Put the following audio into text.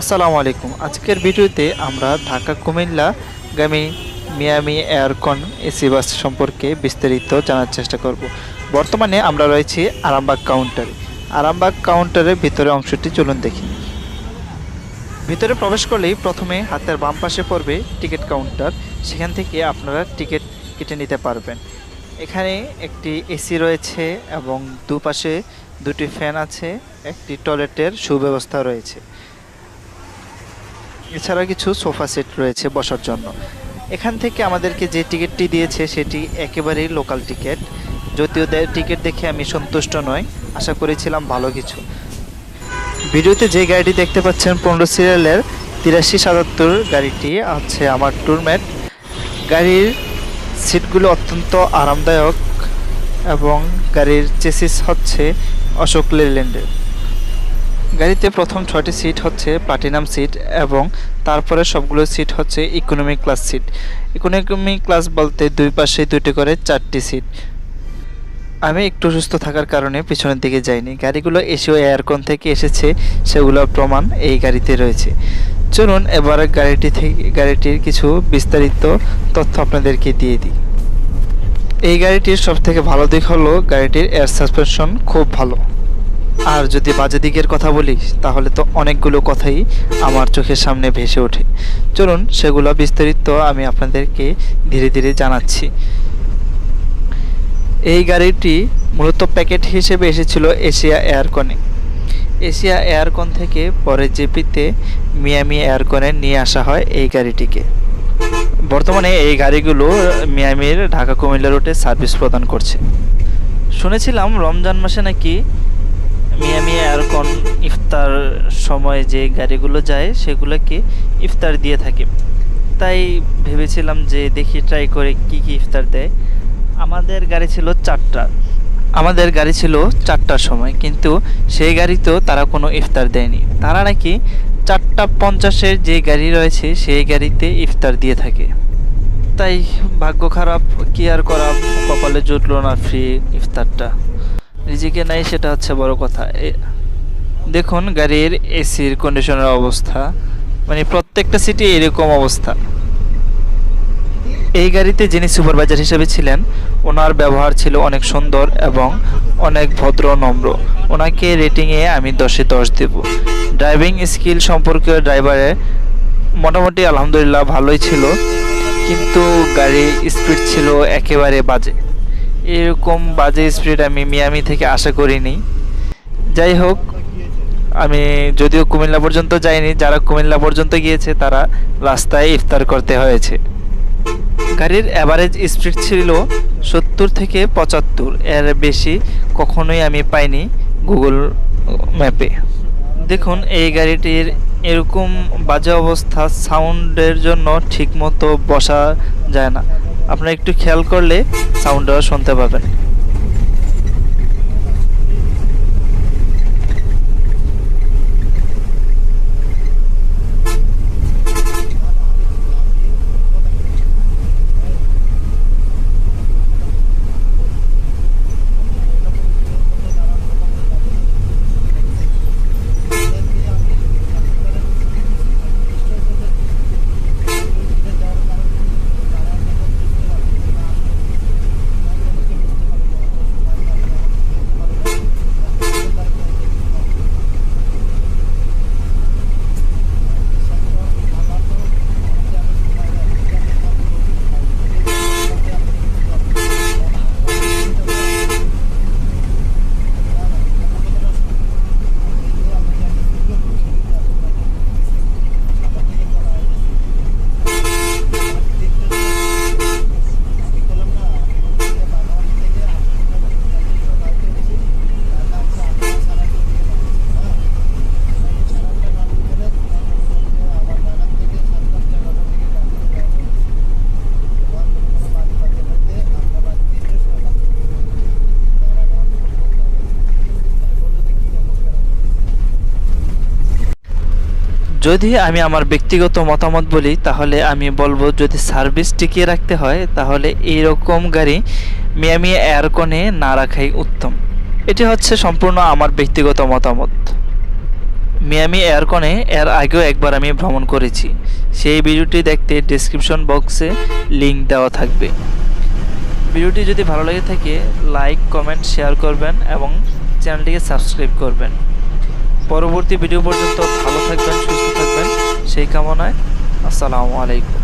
আসসালামু আলাইকুম। আজকের ভিডিওতে আমরা ঢাকা, কুমিল্লা, গামী, মিয়ামি এয়ারকন এসি বাস সম্পর্কে বিস্তারিত জানার চেষ্টা করব। বর্তমানে আমরা রয়েছি আরামবাগ কাউন্টারে। আরামবাগ কাউন্টারের ভিতরে অংশটি চলুন দেখি। ভিতরে প্রবেশ করলেই প্রথমে হাতের বাম পাশে পড়বে টিকিট কাউন্টার। সেখান থেকে আপনারা টিকিট কেটে নিতে পারবেন। এখানে একটি এসি রয়েছে এবং দুপাশে দুটি ফ্যান আছে, একটি টয়লেটের সুব্যবস্থা রয়েছে। এছাড়া কিছু সোফা সেট রয়েছে বসার জন্য। এখান থেকে আমাদেরকে যে টিকিটটি দিয়েছে সেটি একেবারেই লোকাল টিকিট। যদিও টিকিট দেখে আমি সন্তুষ্ট নয় আশা করেছিলাম ভালো কিছু। ভিডিওতে যে গাড়িটি দেখতে পাচ্ছেন, পনেরো সিরিয়ালের তিরাশি সাতাত্তর গাড়িটি হচ্ছে আমার টুরমেট গাড়ির সিটগুলো অত্যন্ত আরামদায়ক এবং গাড়ির চেসিস হচ্ছে অশোক লেল্যান্ডের। গাড়িতে প্রথম ছয়টি সিট হচ্ছে প্লাটিনাম সিট এবং তারপরে সবগুলো সিট হচ্ছে economy class seat economy class বলতে দুই পাশে দুটি করে চারটি সিট আমি একটু সুস্থ থাকার কারণে পিছনের দিকে যাইনি। গাড়িগুলো এসেও এয়ারকন থেকে এসেছে, সেগুলোর প্রমাণ এই গাড়িতে রয়েছে। চলুন এবার গাড়িটি থেকে, গাড়িটির কিছু বিস্তারিত তথ্য আপনাদেরকে দিয়ে দিই। এই গাড়িটির সবথেকে ভালো দিক হলো গাড়িটির এয়ার সাসপেনশন খুব ভালো। আর যদি বাজে দিকের কথা বলি তাহলে তো অনেকগুলো কথাই আমার চোখের সামনে ভেসে ওঠে। চলুন, সেগুলো বিস্তারিত আমি আপনাদেরকে ধীরে ধীরে জানাচ্ছি। এই গাড়িটি মূলত প্যাকেট হিসেবে এসেছিল এশিয়া এয়ারকনে। এশিয়া এয়ারকন থেকে পরে জেপিতে মিয়ামি এয়ারকনে নিয়ে আসা হয় এই গাড়িটিকে। বর্তমানে এই গাড়িগুলো মিয়ামির ঢাকা কুমিল্লা রুটে সার্ভিস প্রদান করছে। শুনেছিলাম রমজান মাসে নাকি মিয়ামি এয়ারকন ইফতার সময় যে গাড়িগুলো যায়, সেগুলোকে ইফতার দিয়ে থাকে। তাই ভেবেছিলাম যে দেখি ট্রাই করে কি কি ইফতার দেয়। আমাদের গাড়ি ছিল চারটা। আমাদের গাড়ি ছিল চারটার সময়, কিন্তু সেই গাড়িতেও তারা কোনো ইফতার দেয়নি। তারা নাকি চারটা পঞ্চাশের যে গাড়ি রয়েছে, সেই গাড়িতে ইফতার দিয়ে থাকে। তাই ভাগ্য খারাপ, কি আর করা কপালে জুটলো না ফ্রি ইফতারটা। নিজেকে নাই সেটা হচ্ছে বড় কথা। দেখুন গাড়ির এসির কন্ডিশনের অবস্থা। মানে প্রত্যেকটা সিটি এরকম অবস্থা। এই গাড়িতে যিনি সুপারভাইজার হিসেবে ছিলেন, ওনার ব্যবহার ছিল অনেক সুন্দর এবং অনেক ভদ্র, নম্র। ওনাকে রেটিংয়ে আমি দশে দশ দেব। ড্রাইভিং স্কিল সম্পর্কে ড্রাইভারের মোটামুটি আলহামদুলিল্লাহ ভালোই ছিল। কিন্তু গাড়ির স্পিড ছিল একেবারে বাজে। এরকম বাজে স্পিড আমি মিয়ামি থেকে আশা করিনি। যাই হোক, আমি যদিও কুমিল্লা পর্যন্ত যাইনি, যারা কুমিল্লা পর্যন্ত গিয়েছে তারা রাস্তায় ইফতার করতে হয়েছে। গাড়ির অ্যাভারেজ স্পিড ছিল সত্তর থেকে পঁচাত্তর, এর বেশি কখনোই আমি পাইনি গুগল ম্যাপে। দেখুন, এই গাড়িটির এরকম বাজে অবস্থা সাউন্ডের জন্য ঠিকমতো বসা যায় না। আপনারা একটু খেয়াল করলে সাউন্ডটাও শুনতে পাবেন। যদি আমি আমার ব্যক্তিগত মতামত বলি, তাহলে আমি বলব যদি সার্ভিস টিকিয়ে রাখতে হয়, তাহলে এইরকম গাড়ি মিয়ামি এয়ারকনে না রাখাই উত্তম। এটি হচ্ছে সম্পূর্ণ আমার ব্যক্তিগত মতামত। মিয়ামি এয়ারকনে এর আগেও একবার আমি ভ্রমণ করেছি। সেই ভিডিওটি দেখতে ডেসক্রিপশন বক্সে লিংক দেওয়া থাকবে। ভিডিওটি যদি ভালো লাগে থাকে লাইক কমেন্ট শেয়ার করবেন এবং চ্যানেলটিকে সাবস্ক্রাইব করবেন। পরবর্তী ভিডিও পর্যন্ত ভালো থাকবেন সুস্থ থাকবেন। সেই কামনায় আসসালামু আলাইকুম।